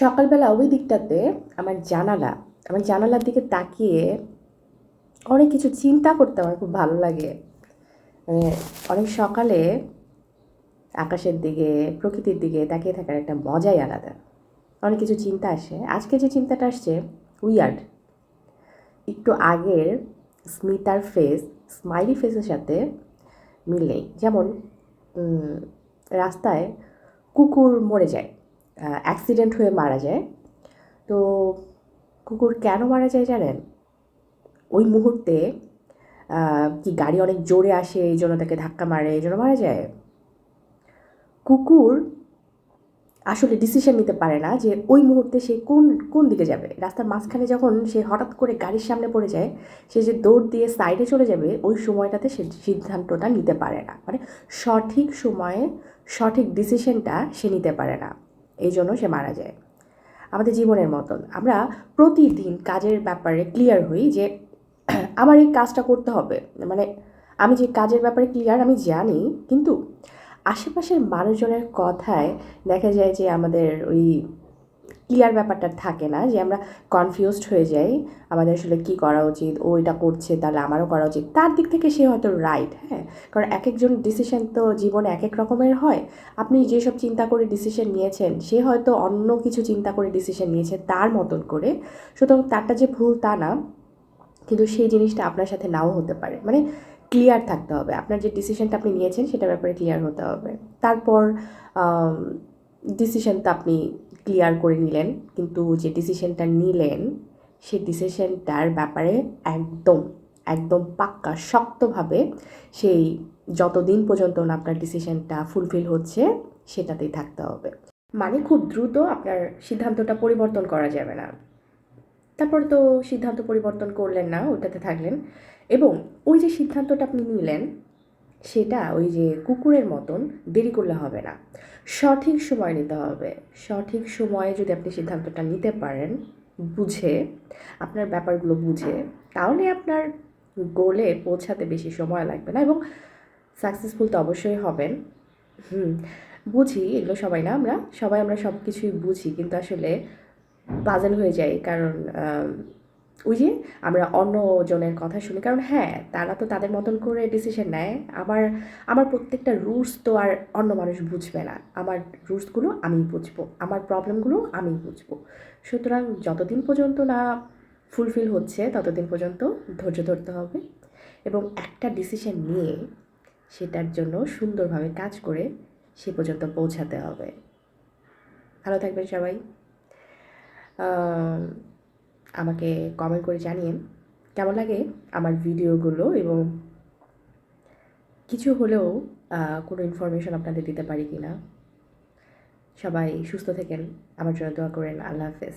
সকালবেলা ওই দিকটাতে আমার জানালা, আমার জানালার দিকে তাকিয়ে অনেক কিছু চিন্তা করতে আমার খুব ভালো লাগে। মানে অনেক সকালে আকাশের দিকে, প্রকৃতির দিকে তাকিয়ে থাকার একটা মজাই আলাদা। অনেক কিছু চিন্তা আসে। আজকে যে চিন্তাটা আসছে উইয়ার্ড একটু আগের স্মিতার ফেস স্মাইলি ফেসের সাথে মিল নেই। যেমন রাস্তায় কুকুর মরে যায়। অ্যাক্সিডেন্ট হয়ে মারা যায়। তো কুকুর কেন মারা যায় জানেন? ওই মুহূর্তে কি গাড়ি অনেক জোরে আসে, এই জন্য তাকে ধাক্কা মারে, এই জন্য মারা যায়? কুকুর আসলে ডিসিশন নিতে পারে না যে ওই মুহূর্তে সে কোন কোন দিকে যাবে। রাস্তার মাঝখানে যখন সে হঠাৎ করে গাড়ির সামনে পড়ে যায়, সে যে দৌড় দিয়ে সাইডে চলে যাবে, ওই সময়টাতে সে সিদ্ধান্তটা নিতে পারে না। মানে সঠিক সময়ে সঠিক ডিসিশনটা সে নিতে পারে না। এই জন্য সে মারা যায়। আমাদের জীবনের মতন। আমরা প্রতিদিন কাজের ব্যাপারে ক্লিয়ার হই যে আমার এই কাজটা করতে হবে। মানে আমি যে কাজের ব্যাপারে ক্লিয়ার আমি জানি, কিন্তু আশেপাশের মানুষজনের কথায় দেখা যায় যে আমাদের ওই ক্লিয়ার ব্যাপারটা থাকে না যে আমরা কনফিউজড হয়ে যাই, আমাদের আসলে কী করা উচিত, ও এটা করছে, তাহলে আমারও করা উচিত। তার দিক থেকে সে হয়তো রাইট হ্যাঁ? কারণ এক একজন ডিসিশন তো জীবনে এক এক রকমের হয়। আপনি যেসব চিন্তা করে ডিসিশন নিয়েছেন, সে হয়তো অন্য কিছু চিন্তা করে ডিসিশন নিয়েছে তার মতন করে। সুতরাং তারটা যে ভুল তা না, কিন্তু সেই জিনিসটা আপনার সাথে নাও হতে পারে। মানে ক্লিয়ার থাকতে হবে। আপনার যে ডিসিশনটা আপনি নিয়েছেন, সেটার ব্যাপারে ক্লিয়ার হতে হবে। তারপর ডিসিশনটা আপনি ক্লিয়ার করে নিলেন, কিন্তু যে ডিসিশনটা নিলেন, সেই ডিসিশনটার ব্যাপারে একদম একদম পাক্কা, শক্তভাবে সেই যতদিন পর্যন্ত না আপনার ডিসিশনটা ফুলফিল হচ্ছে, সেটাতেই থাকতে হবে। মানে খুব দ্রুত আপনার সিদ্ধান্তটা পরিবর্তন করা যাবে না। তারপর তো সিদ্ধান্ত পরিবর্তন করলেন না, ওটাতে থাকলেন। এবং ওই যে সিদ্ধান্তটা আপনি নিলেন, সেটা ওই যে কুকুরের মতন দেরি করলে হবে না। সঠিক সময় নিতে হবে। সঠিক সময়ে যদি আপনি সিদ্ধান্তটা নিতে পারেন, বুঝে, আপনার ব্যাপারগুলো বুঝে, তাহলে আপনার গোলে পৌঁছাতে বেশি সময় লাগবে না এবং সাকসেসফুল তো অবশ্যই হবেন। হুম, বুঝি, এগুলো সবাই না আমরা? সবাই আমরা সব কিছুই বুঝি, কিন্তু আসলে পাজল হয়ে যাই কারণ ওই যে আমরা অন্য জনের কথা শুনি। কারণ হ্যাঁ তারা তো তাদের মতন করে ডিসিশন নেয়। আমার আমার প্রত্যেকটা রুলস তো আর অন্য মানুষ বুঝবে না। আমার রুলসগুলো আমি বুঝব। আমার প্রবলেমগুলো আমি বুঝব। সুতরাং যতদিন পর্যন্ত না ফুলফিল হচ্ছে, ততদিন পর্যন্ত ধৈর্য ধরতে হবে। এবং একটা ডিসিশন নিয়ে সেটার জন্য সুন্দরভাবে কাজ করে সে পর্যন্ত পৌঁছাতে হবে। ভালো থাকবেন সবাই। আমাকে কমেন্ট করে জানিয়েন, কেমন লাগে আমার ভিডিওগুলো এবং কিছু হলেও কোনো ইনফরমেশন আপনাদের দিতে পারি কি না সবাই সুস্থ থাকেন, আমার জন্য দোয়া করেন, আল্লাহ হাফেজ।